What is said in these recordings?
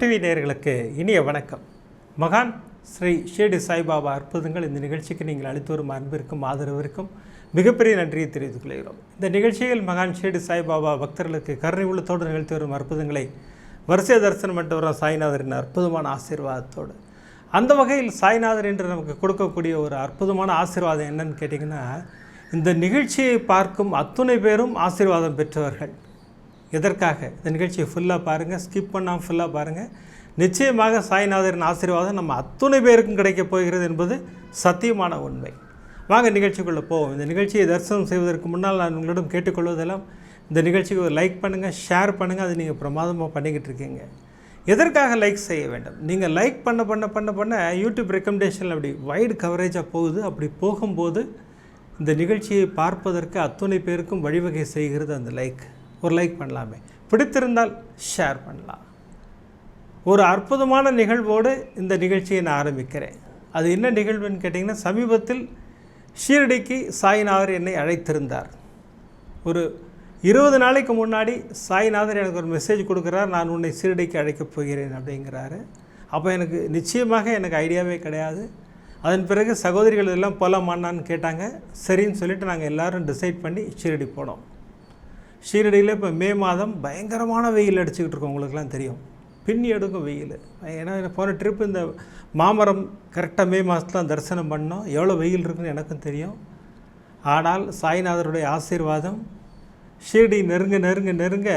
TV நேர்களுக்கு இனிய வணக்கம். மகான் ஸ்ரீ ஷேடு சாய்பாபா அற்புதங்கள் இந்த நிகழ்ச்சிக்கு நீங்கள் அளித்து வரும் அன்பிற்கும் ஆதரவிற்கும் மிகப்பெரிய நன்றியை தெரிவித்துக் கொள்கிறோம். இந்த நிகழ்ச்சியில் மகான் ஷேடு சாய்பாபா பக்தர்களுக்கு கருணை உள்ளத்தோடு நிகழ்த்தி வரும் அற்புதங்களை வரிசை தரிசனம் பண்ணிட்டு வரும் சாய்நாதரின் அற்புதமான ஆசீர்வாதத்தோடு. அந்த வகையில் சாய்நாதர் என்று நமக்கு கொடுக்கக்கூடிய ஒரு அற்புதமான ஆசீர்வாதம் என்னன்னு கேட்டிங்கன்னா இந்த நிகழ்ச்சியை பார்க்கும் அத்துணை பேரும் ஆசீர்வாதம் பெற்றவர்கள். எதற்காக? இந்த நிகழ்ச்சியை ஃபுல்லாக பாருங்கள் ஸ்கிப் பண்ணாமல் ஃபுல்லாக பாருங்கள் நிச்சயமாக சாய்நாதரின் ஆசீர்வாதம் நம்ம அத்துணை பேருக்கும் கிடைக்கப் போகிறது என்பது சத்தியமான உண்மை. வாங்க நிகழ்ச்சிக்குள்ளே போவோம். இந்த நிகழ்ச்சியை தரிசனம் செய்வதற்கு முன்னால் நான் உங்களிடம் கேட்டுக்கொள்வதெல்லாம் இந்த நிகழ்ச்சிக்கு ஒரு லைக் பண்ணுங்கள் ஷேர் பண்ணுங்கள் அது நீங்கள் பிரமாதமாக பண்ணிக்கிட்டு இருக்கீங்க. எதற்காக லைக் செய்ய வேண்டும்? நீங்கள் லைக் பண்ண பண்ண பண்ண பண்ண யூடியூப் ரெக்கமெண்டேஷனில் அப்படி வைடு கவரேஜாக போகுது. அப்படி போகும்போது இந்த நிகழ்ச்சியை பார்ப்பதற்கு அத்துணை பேருக்கும் வழிவகை செய்கிறது அந்த லைக் ஒரு லைக் பண்ணலாமே. பிடித்திருந்தால் ஷேர் பண்ணலாம். ஒரு அற்புதமான நிகழ்வோடு இந்த நிகழ்ச்சியை நான் ஆரம்பிக்கிறேன். அது என்ன நிகழ்வுன்னு கேட்டிங்கன்னா சமீபத்தில் ஷீரடிக்கு சாய்நாதர் என்னை அழைத்திருந்தார். ஒரு இருபது நாளைக்கு முன்னாடி சாய்நாதர் எனக்கு ஒரு மெசேஜ் கொடுக்குறார் நான் உன்னை ஷீரடிக்கு அழைக்கப் போகிறேன் அப்படிங்கிறாரு. அப்போ எனக்கு நிச்சயமாக எனக்கு ஐடியாவே கிடையாது. அதன் பிறகு சகோதரிகள் எல்லாம் போகலாமான்னு கேட்டாங்க. சரின்னு சொல்லிட்டு நாங்கள் எல்லோரும் டிசைட் பண்ணி ஷீரடி போனோம். ஷீரடியில் இப்போ மே மாதம் பயங்கரமான வெயில் அடிச்சுக்கிட்டு இருக்கோம் உங்களுக்குலாம் தெரியும். பின்னி எடுக்கும் வெயில். ஏன்னா போன ட்ரிப் இந்த மாமரம் கரெக்டாக மே மாதத்தில் தரிசனம் பண்ணோம். எவ்வளோ வெயில் இருக்குன்னு எனக்கும் தெரியும். ஆனால் சாய்நாதருடைய ஆசீர்வாதம் ஷீரடி நெருங்க நெருங்க நெருங்க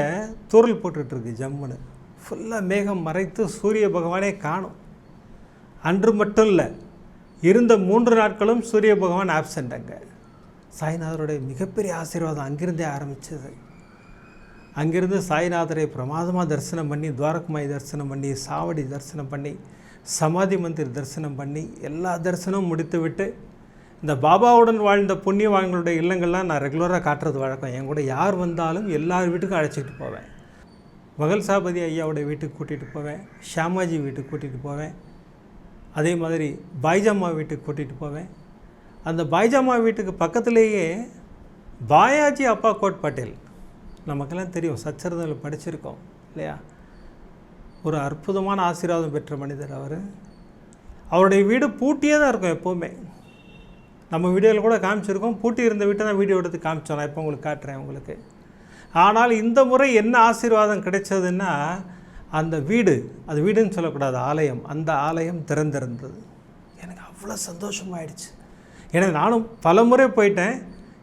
தூரல் போட்டுட்ருக்கு ஜம்முன்னு. ஃபுல்லாக மேகம் மறைத்து சூரிய பகவானே காணும். அன்று மட்டும் இல்லை இருந்த மூன்று நாட்களும் சூரிய பகவான் ஆப்சண்ட் அங்கே. சாய்நாதருடைய மிகப்பெரிய ஆசீர்வாதம் அங்கிருந்தே ஆரம்பித்தது அங்கிருந்து சாய்நாதரை பிரமாதமாக தரிசனம் பண்ணி துவாரகுமாய் தரிசனம் பண்ணி சாவடி தரிசனம் பண்ணி சமாதி மந்திர் தரிசனம் பண்ணி எல்லா தரிசனமும் முடித்துவிட்டு இந்த பாபாவுடன் வாழ்ந்த புண்ணியவான்களுடைய இல்லங்கள்லாம் நான் ரெகுலராக காட்டுறது வழக்கம். என் கூட யார் வந்தாலும் எல்லார் வீட்டுக்கும் அழைச்சிக்கிட்டு போவேன். மகள் சாபதி ஐயாவுடைய வீட்டுக்கு கூட்டிகிட்டு போவேன். ஷியாமாஜி வீட்டுக்கு கூட்டிகிட்டு போவேன். அதே மாதிரி பாய்ஜாமா வீட்டுக்கு கூட்டிகிட்டு போவேன். அந்த பாய்ஜாமா வீட்டுக்கு பக்கத்துலேயே பாயாஜி அப்பா கோட் பட்டேல் நமக்கெல்லாம் தெரியும் சச்சரதில் படிச்சிருக்கோம் இல்லையா? ஒரு அற்புதமான ஆசீர்வாதம் பெற்ற மனிதர் அவர். அவருடைய வீடு பூட்டியே தான் இருக்கும் எப்போவுமே. நம்ம வீடியோவில் கூட காமிச்சிருக்கோம் பூட்டி இருந்த வீட்டை தான் வீடியோ எடுத்து காமிச்சோம். நான் இப்போ உங்களுக்கு காட்டுறேன் உங்களுக்கு. ஆனால் இந்த முறை என்ன ஆசீர்வாதம் கிடைச்சதுன்னா அந்த வீடு அது வீடுன்னு சொல்லக்கூடாது ஆலயம். அந்த ஆலயம் திறந்திருந்தது. எனக்கு அவ்வளோ சந்தோஷமாயிடுச்சு. ஏன்னா நானும் பல முறை போயிட்டேன்.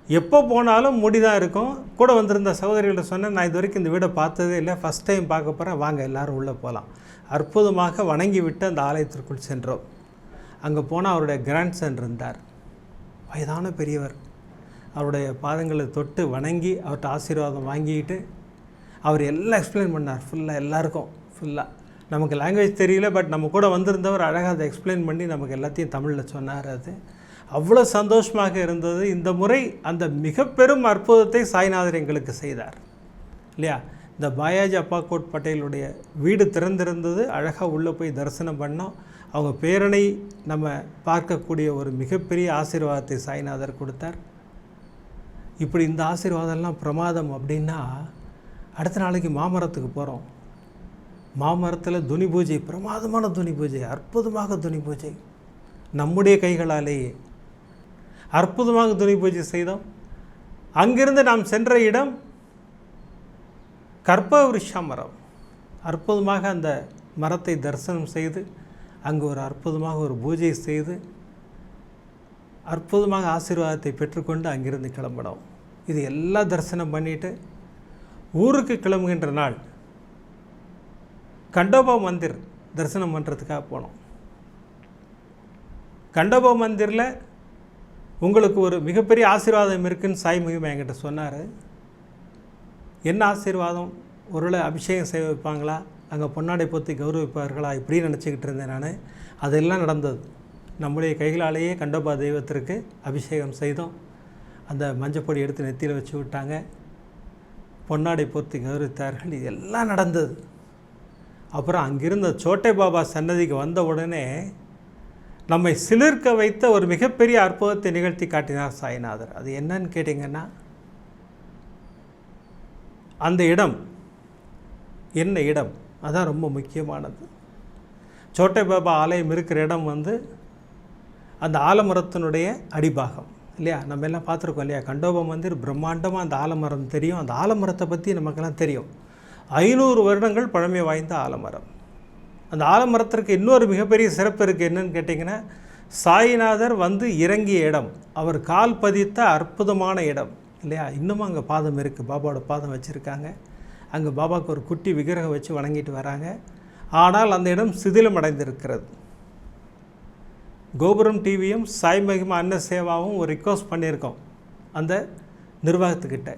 எப்போ போனாலும் முடி தான் இருக்கும். கூட வந்திருந்த சகோதரிகள்ட்ட சொன்னேன் நான் இது வரைக்கும் இந்த வீடை பார்த்ததே இல்லை. ஃபஸ்ட் டைம் பார்க்க போகிறேன் வாங்க எல்லோரும் உள்ளே போகலாம். அற்புதமாக வணங்கி விட்டு அந்த ஆலயத்திற்குள் சென்றோம். அங்கே போனால் அவருடைய கிராண்ட் சன் இருந்தார். வயதான பெரியவர். அவருடைய பாதங்களை தொட்டு வணங்கி அவர்கிட்ட ஆசீர்வாதம் வாங்கிட்டு அவர் எல்லாம் எக்ஸ்பிளைன் பண்ணார். ஃபுல்லாக எல்லாருக்கும் ஃபுல்லாக நமக்கு லாங்குவேஜ் தெரியல பட் நம்ம கூட வந்திருந்தவர் அழகாக அதை எக்ஸ்பிளைன் பண்ணி நமக்கு எல்லாத்தையும் தமிழில் சொன்னார் அது. அவ்வளோ சந்தோஷமாக இருந்தது. இந்த முறை அந்த மிக பெரும் அற்புதத்தை சாய்நாதர் எங்களுக்கு செய்தார். இல்லையா? இந்த பாயாஜி அப்பாக்கோட் பட்டேலுடைய வீடு திறந்திருந்தது. அழகாக உள்ளே போய் தரிசனம் பண்ணோம். அவங்க பேரனை நம்ம பார்க்கக்கூடிய ஒரு மிகப்பெரிய ஆசீர்வாதத்தை சாய்நாதர் கொடுத்தார். இப்படி இந்த ஆசீர்வாதம்லாம் பிரமாதம் அப்படின்னா அடுத்த நாளைக்கு மாமரத்துக்கு போகிறோம் மாமரத்தில் துனி பூஜை பிரமாதமான துனி பூஜை அற்புதமாக துனி பூஜை நம்முடைய கைகளாலேயே. அற்புதமாக துணி பூஜை செய்தோம். அங்கிருந்து நாம் சென்ற இடம் கற்ப விருஷ மரம் அற்புதமாக அந்த மரத்தை தரிசனம் செய்து அங்கு ஒரு அற்புதமாக ஒரு பூஜை செய்து அற்புதமாக ஆசீர்வாதத்தை பெற்றுக்கொண்டு அங்கிருந்து கிளம்பினோம். இது எல்லாம் தரிசனம் பண்ணிவிட்டு ஊருக்கு கிளம்புகின்ற நாள் கண்டோபா மந்திர் தரிசனம் பண்ணுறதுக்காக போனோம். கண்டோபா மந்திரில் உங்களுக்கு ஒரு மிகப்பெரிய ஆசீர்வாதம் இருக்குன்னு சாய் மகிமை என்கிட்ட சொன்னார். என்ன ஆசீர்வாதம்? ஒருவேளை அபிஷேகம் செய்ய வைப்பாங்களா? அங்கே பொன்னாடை பொத்தி கௌரவிப்பார்களா? இப்படி நினச்சிக்கிட்டு இருந்தேன் நான். அதெல்லாம் நடந்தது. நம்முடைய கைகளாலேயே கண்டோபா தெய்வத்திற்கு அபிஷேகம் செய்தோம். அந்த மஞ்சப்பொடி எடுத்து நெத்தியில் வச்சு விட்டாங்க. பொன்னாடை போர்த்தி கௌரவித்தார்கள். இதெல்லாம் நடந்தது. அப்புறம் அங்கிருந்த சோட்டை பாபா சன்னதிக்கு வந்த உடனே நம்மை சிலிர்க்க வைத்த ஒரு மிகப்பெரிய அற்புதத்தை நிகழ்த்தி காட்டினார் சாய்நாதர். அது என்னன்னு கேட்டிங்கன்னா அந்த இடம் என்ன இடம்? அதான் ரொம்ப முக்கியமானது. சோட்டை பாபா ஆலயம் இருக்கிற இடம் வந்து அந்த ஆலமரத்தினுடைய அடிபாகம் இல்லையா? நம்ம எல்லாம் பார்த்துருக்கோம் இல்லையா? கண்டோப மந்திர் பிரம்மாண்டமாக அந்த ஆலமரம் தெரியும். அந்த ஆலமரத்தை பற்றி நமக்கெல்லாம் தெரியும். ஐநூறு வருடங்கள் பழமை வாய்ந்த ஆலமரம். அந்த ஆலமரத்திற்கு இன்னொரு மிகப்பெரிய சிறப்பு இருக்குது என்னன்னு கேட்டிங்கன்னா சாய்நாதர் வந்து இறங்கிய இடம் அவர் கால் பதித்த அற்புதமான இடம் இல்லையா? இன்னமும் அங்கே பாதம் இருக்குது பாபாவோட பாதம் வச்சுருக்காங்க. அங்கே பாபாவுக்கு ஒரு குட்டி விக்கிரகம் வச்சு வணங்கிட்டு வராங்க. ஆனால் அந்த இடம் சிதிலம் அடைந்திருக்கிறது. கோபுரம் டிவியும் சாய் மகிமா அன்ன சேவாவும் ஒரு ரிக்வஸ்ட் பண்ணியிருக்கோம். அந்த நிர்வாகத்துக்கிட்ட.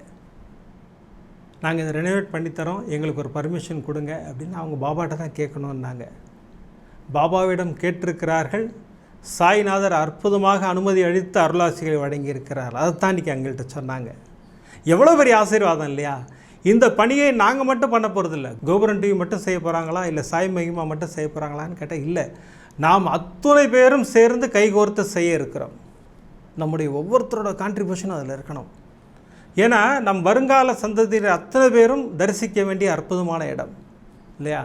நாங்கள் இதை ரெனோவேட் பண்ணித்தரோம் எங்களுக்கு ஒரு பர்மிஷன் கொடுங்க அப்படின்னு அவங்க பாபாட்ட தான் கேட்கணுன்னாங்க பாபாவிடம் கேட்டிருக்கிறார்கள் சாய்நாதர் அற்புதமாக அனுமதி அளித்து அருளாசிகளை வழங்கியிருக்கிறார். அதைத்தான் இன்றைக்கி எங்கள்கிட்ட சொன்னாங்க. எவ்வளோ பெரிய ஆசீர்வாதம் இல்லையா? இந்த பணியை நாங்கள் மட்டும் பண்ண போகிறதில்ல கோபுரம் டிவி மட்டும் செய்ய போகிறாங்களா இல்லை சாய் மகிமா மட்டும் செய்ய போகிறாங்களான்னு கேட்டால் இல்லை. நாம் அத்துணை பேரும் சேர்ந்து கைகோர்த்து செய்ய இருக்கிறோம். நம்முடைய ஒவ்வொருத்தரோட கான்ட்ரிபியூஷனும் அதில் இருக்கணும். ஏன்னா நம் வருங்கால சந்ததியினர் அத்தனை பேரும் தரிசிக்க வேண்டிய அற்புதமான இடம் இல்லையா?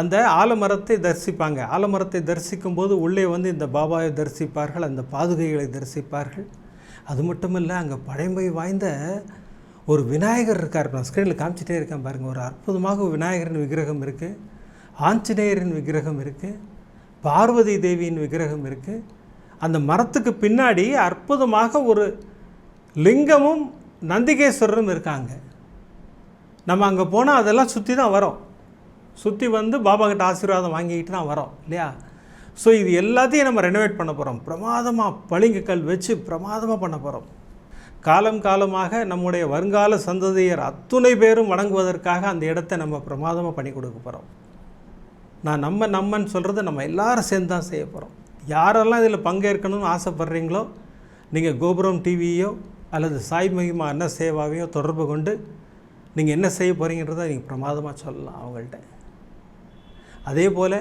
அந்த ஆலமரத்தை தரிசிப்பாங்க. ஆலமரத்தை தரிசிக்கும் போது உள்ளே வந்து இந்த பாபாவை தரிசிப்பார்கள் அந்த பாதுகைகளை தரிசிப்பார்கள். அது மட்டும் இல்லை அங்கே பழமை வாய்ந்த ஒரு விநாயகர் இருக்கார். நான் ஸ்க்ரீனில் காமிச்சிட்டே இருக்கேன் பாருங்கள் ஒரு அற்புதமாக விநாயகரின் விக்கிரகம் இருக்குது ஆஞ்சநேயரின் விக்கிரகம் இருக்குது பார்வதி தேவியின் விக்கிரகம் இருக்குது அந்த மரத்துக்கு பின்னாடி அற்புதமாக ஒரு லிங்கமும் நந்திகேஸ்வரரும் இருக்காங்க. நம்ம அங்கே போனால் அதெல்லாம் சுற்றி தான் வரோம். சுற்றி வந்து பாபா கிட்ட ஆசீர்வாதம் வாங்கிக்கிட்டு தான் வரோம் இல்லையா? ஸோ இது எல்லாத்தையும் நம்ம ரெனோவேட் பண்ண போகிறோம் பிரமாதமாக பளிங்கு கல் வச்சு பிரமாதமாக பண்ண போகிறோம் காலம் காலமாக நம்முடைய வருங்கால சந்ததியர் அத்துணை பேரும் வணங்குவதற்காக அந்த இடத்த நம்ம பிரமாதமாக பண்ணி கொடுக்க போகிறோம் நான் நம்ம நம்மன்னு சொல்கிறது நம்ம எல்லாரும் சேர்ந்து தான் செய்ய போகிறோம் யாரெல்லாம் இதில் பங்கேற்கணும்னு ஆசைப்பட்றீங்களோ நீங்கள் கோபுரம் டிவியோ அல்லது சாய் மகிமா அன்ன சேவாவையோ தொடர்பு கொண்டு நீங்கள் என்ன செய்ய போகிறீங்கன்றதை நீங்கள் பிரமாதமாக சொல்லலாம் அவங்கள்ட்ட. அதே போல்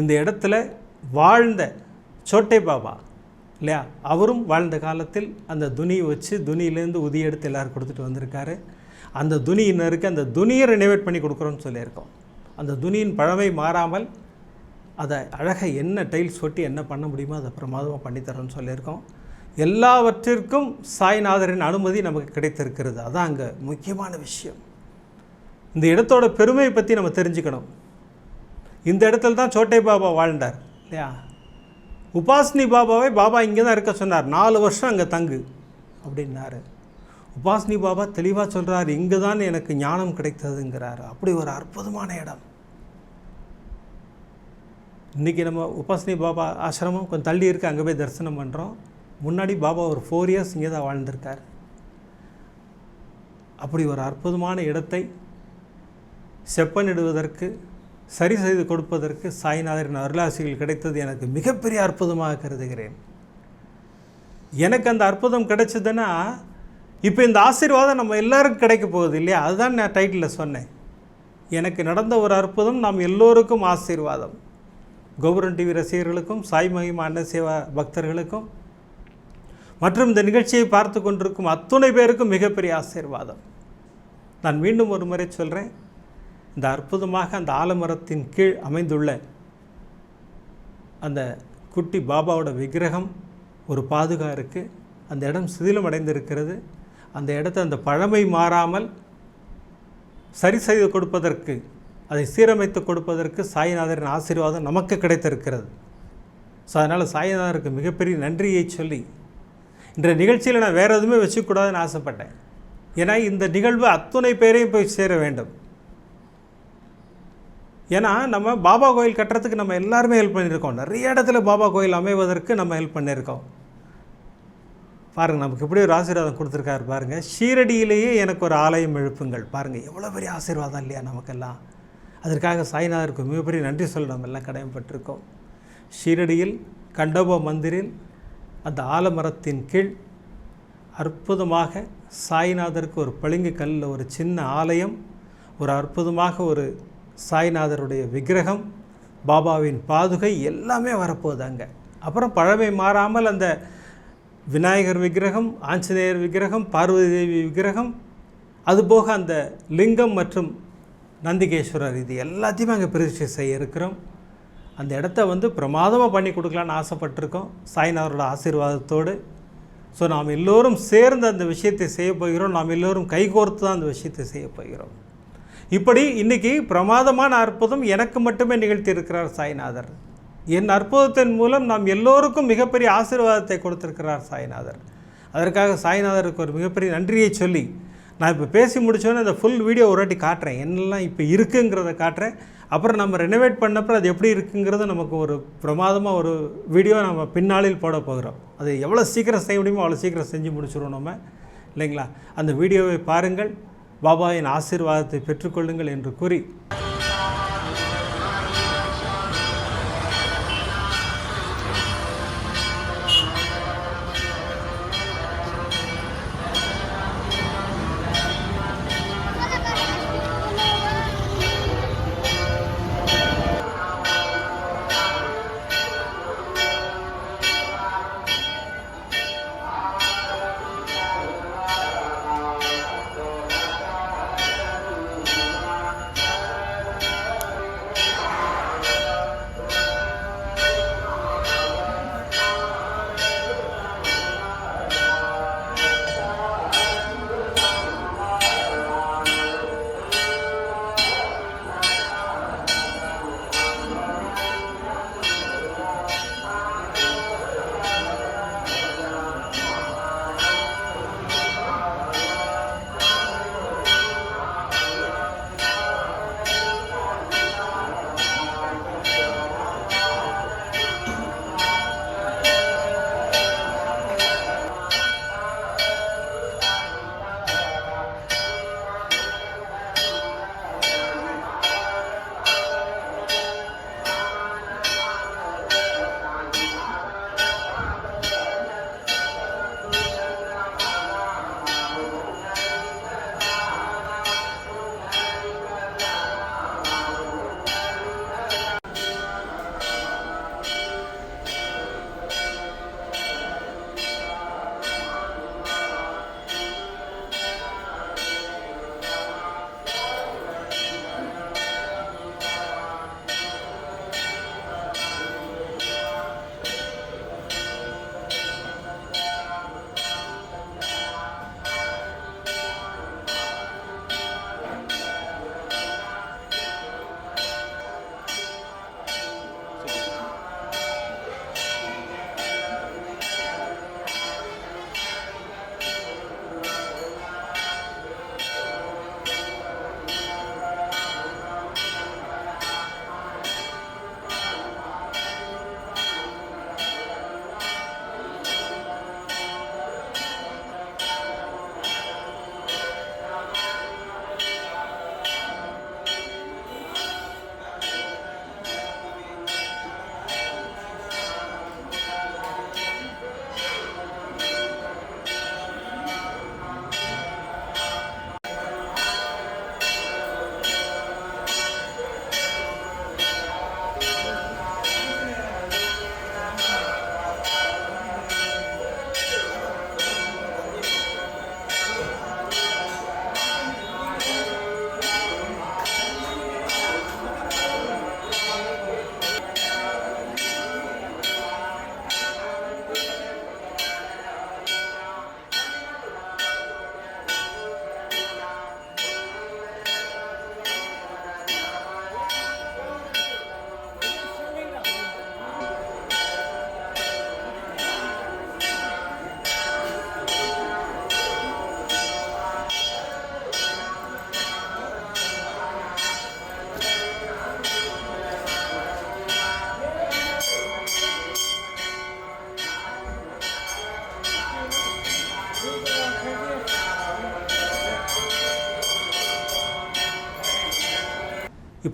இந்த இடத்துல வாழ்ந்த சோட்டை பாபா இல்லையா? அவரும் வாழ்ந்த காலத்தில் அந்த துணியை வச்சு துணியிலேருந்து உதி எடுத்து எல்லோரும் கொடுத்துட்டு வந்திருக்காரு. அந்த துணியினருக்கு அந்த துணியை ரெனோவேட் பண்ணி கொடுக்குறோன்னு சொல்லியிருக்கோம். அந்த துணியின் பழமை மாறாமல் அதை அழகாக என்ன டைல்ஸ் ஒட்டி என்ன பண்ண முடியுமோ அதை பிரமாதமாக பண்ணித்தரோன்னு சொல்லியிருக்கோம். எல்லாவற்றிற்கும் சாய்நாதரின் அனுமதி நமக்கு கிடைத்திருக்கிறது. அதான் அங்கே முக்கியமான விஷயம். இந்த இடத்தோட பெருமையை பற்றி நம்ம தெரிஞ்சுக்கணும். இந்த இடத்துல தான் சோட்டை பாபா வாழ்ந்தார் இல்லையா? உபாஸ்னி பாபாவை பாபா இங்கே தான் இருக்க சொன்னார். நாலு வருஷம் அங்கே தங்கு அப்படின்னாரு. உபாஸ்னி பாபா தெளிவாக சொல்கிறார் இங்கே தான் எனக்கு ஞானம் கிடைத்ததுங்கிறார். அப்படி ஒரு அற்புதமான இடம். இன்றைக்கி நம்ம உபாஸ்னி பாபா ஆசிரமம் கொஞ்சம் தள்ளி இருக்கு அங்கே போய் தரிசனம் பண்ணுறோம் முன்னாடி பாபா ஒரு ஃபோர் இயர்ஸ் இங்கே தான் வாழ்ந்திருக்கார். அப்படி ஒரு அற்புதமான இடத்தை செப்பனிடுவதற்கு சரி செய்து கொடுப்பதற்கு சாய்நாதரின் அருளாசிகள் கிடைத்தது எனக்கு மிகப்பெரிய அற்புதமாக கருதுகிறேன். எனக்கு அந்த அற்புதம் கிடைச்சதுன்னா இப்போ இந்த ஆசீர்வாதம் நம்ம எல்லாருக்கும் கிடைக்க போகுது இல்லையா? அதுதான் நான் டைட்டிலில் சொன்னேன். எனக்கு நடந்த ஒரு அற்புதம் நாம் எல்லோருக்கும் ஆசீர்வாதம். கோபுரம் டிவி ரசிகர்களுக்கும் சாய் மகிமா அன்ன சேவா பக்தர்களுக்கும் மற்றும் இந்த நிகழ்ச்சியை பார்த்து கொண்டிருக்கும் அத்துணை பேருக்கும் மிகப்பெரிய ஆசீர்வாதம். நான் மீண்டும் ஒரு முறை சொல்கிறேன் இந்த அற்புதமாக அந்த ஆலமரத்தின் கீழ் அமைந்துள்ள அந்த குட்டி பாபாவோட விக்கிரகம் ஒரு பாதுகா இருக்குது அந்த இடம் சிதிலம் அடைந்திருக்கிறது. அந்த இடத்த அந்த பழமை மாறாமல் சரி செய்து கொடுப்பதற்கு அதை சீரமைத்து கொடுப்பதற்கு சாய்நாதரின் ஆசீர்வாதம் நமக்கு கிடைத்திருக்கிறது. ஸோ அதனால் சாய்நாதருக்கு மிகப்பெரிய நன்றியை சொல்லி இன்றைய நிகழ்ச்சியில் நான் வேறு எதுவுமே வச்சுக்கூடாதுன்னு ஆசைப்பட்டேன். ஏன்னா இந்த நிகழ்வு அத்துணை பேரையும் போய் சேர வேண்டும். ஏன்னா நம்ம பாபா கோயில் கட்டுறதுக்கு நம்ம எல்லாருமே ஹெல்ப் பண்ணியிருக்கோம். நிறைய இடத்துல பாபா கோயில் அமைவதற்கு நம்ம ஹெல்ப் பண்ணியிருக்கோம். பாருங்கள் நமக்கு இப்படி ஒரு ஆசீர்வாதம் கொடுத்துருக்காரு பாருங்கள் ஷீரடியிலேயே எனக்கு ஒரு ஆலயம் எழுப்புங்கள். பாருங்கள் எவ்வளோ பெரிய ஆசீர்வாதம் இல்லையா நமக்கெல்லாம். அதற்காக சாய்நாதருக்கு மிகப்பெரிய நன்றி சொல்ல நம்ம எல்லாம் கடமைப்பட்டிருக்கோம். ஷீரடியில் கண்டோப மந்திரில் அந்த ஆலமரத்தின் கீழ் அற்புதமாக சாய்நாதருக்கு ஒரு பளிங்கு கல்லில் ஒரு சின்ன ஆலயம் ஒரு அற்புதமாக ஒரு சாய்நாதருடைய விக்கிரகம் பாபாவின் பாதுகை எல்லாமே வரப்போகுது அங்கே. அப்புறம் பழமை மாறாமல் அந்த விநாயகர் விக்கிரகம் ஆஞ்சநேயர் விக்கிரகம் பார்வதி தேவி விக்கிரகம் அதுபோக அந்த லிங்கம் மற்றும் நந்திகேஸ்வரர் இது எல்லாத்தையுமே அங்கே பிரதிஷ்டை செய்ய இருக்கிறோம். அந்த இடத்த வந்து பிரமாதமாக பண்ணி கொடுக்கலான்னு ஆசைப்பட்டிருக்கோம். சாய்நாதரோட ஆசீர்வாதத்தோடு. ஸோ நாம் எல்லோரும் சேர்ந்து அந்த விஷயத்தை செய்ய போகிறோம். நாம் எல்லோரும் கைகோர்த்து தான் அந்த விஷயத்தை செய்ய போகிறோம். இப்படி இன்னைக்கு பிரமாதமான அற்புதம் எனக்கு மட்டுமே நிகழ்த்தி இருக்கிறார் சாய்நாதர். என் அற்புதத்தின் மூலம் நாம் எல்லோருக்கும் மிகப்பெரிய ஆசீர்வாதத்தை கொடுத்திருக்கிறார் சாய்நாதர். அதற்காக சாய்நாதருக்கு ஒரு மிகப்பெரிய நன்றியை சொல்லி நான் இப்போ பேசி முடித்தோன்னே அந்த ஃபுல் வீடியோ ஒரு வாட்டி காட்டுறேன். என்னெல்லாம் இப்போ இருக்குங்கிறத காட்டுறேன். அப்புறம் நம்ம ரெனோவேட் பண்ணப்போ அது எப்படி இருக்குங்கிறது நமக்கு ஒரு பிரமாதமாக ஒரு வீடியோ நம்ம பின்னாளில் போட போகிறோம். அது எவ்வளோ சீக்கிரம் செய்ய முடியுமோ அவ்வளோ சீக்கிரம் செஞ்சு முடிச்சிடும் நம்ம. இல்லைங்களா? அந்த வீடியோவை பாருங்கள். பாபாவின் ஆசீர்வாதத்தை பெற்றுக்கொள்ளுங்கள் என்று கூறி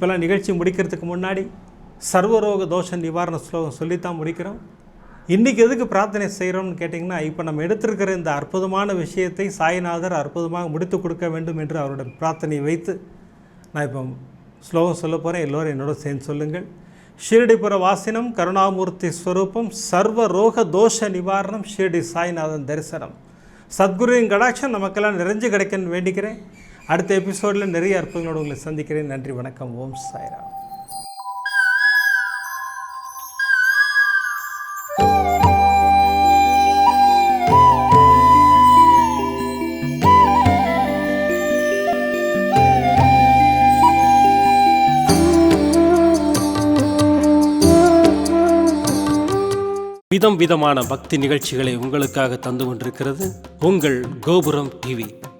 இப்போல்லாம் நிகழ்ச்சி முடிக்கிறதுக்கு முன்னாடி சர்வரோக தோஷ நிவாரண ஸ்லோகம் சொல்லித்தான் முடிக்கிறோம். இன்றைக்கி எதுக்கு பிரார்த்தனை செய்கிறோம்னு கேட்டிங்கன்னா இப்போ நம்ம எடுத்திருக்கிற இந்த அற்புதமான விஷயத்தை சாய்நாதர் அற்புதமாக முடித்து கொடுக்க வேண்டும் என்று அவருடைய பிரார்த்தனை வைத்து நான் இப்போ ஸ்லோகம் சொல்ல போகிறேன் எல்லோரும் என்னோட சேர்ந்து சொல்லுங்கள். ஷீரடிபுர வாசினம் கருணாமூர்த்தி ஸ்வரூபம் சர்வ ரோக தோஷ நிவாரணம் ஷீரடி சாய்நாதன் தரிசனம். சத்குருவின் கடாட்சம் நமக்கெல்லாம் நிறைஞ்சு கிடைக்கன்னு வேண்டிக்கிறேன். அடுத்த எபிசோடில் நிறைய அற்புதங்களோடு உங்களை சந்திக்கிறேன். நன்றி வணக்கம். ஓம் சாய்ராம். விதம் விதமான பக்தி நிகழ்ச்சிகளை உங்களுக்காக தந்து கொண்டிருக்கிறது உங்கள் கோபுரம் டிவி.